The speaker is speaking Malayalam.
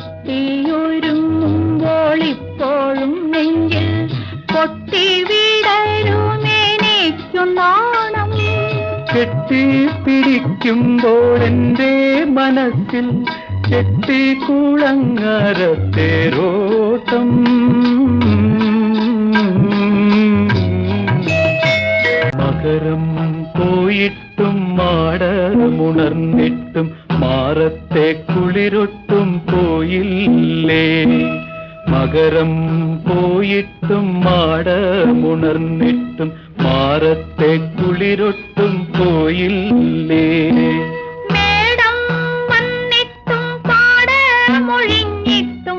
മുട്ടിയൊരുങ്ങുമ്പോൾ ഇപ്പോഴും നെഞ്ചിൽ പൊട്ടി വീടരുമെനിക്കു നാണം കെട്ടിപ്പിടിക്കുമ്പോൾ എന്റെ മനസ്സിൽ കെട്ടിക്കുളങ്ങരത്തേരോട്ടം. മകരം പോയിട്ടും മാടമുണർന്നിട്ടും മാറത്തെ കുളിരൊട്ടും പോയില്ലേ? മകരം പോയിട്ടും മാടമുണർന്നിട്ടും മാറത്തെ കുളിരൊട്ടും പോയില്ലേ? മേടം വന്നിട്ടും പാടമൊഴിഞ്ഞിട്ടും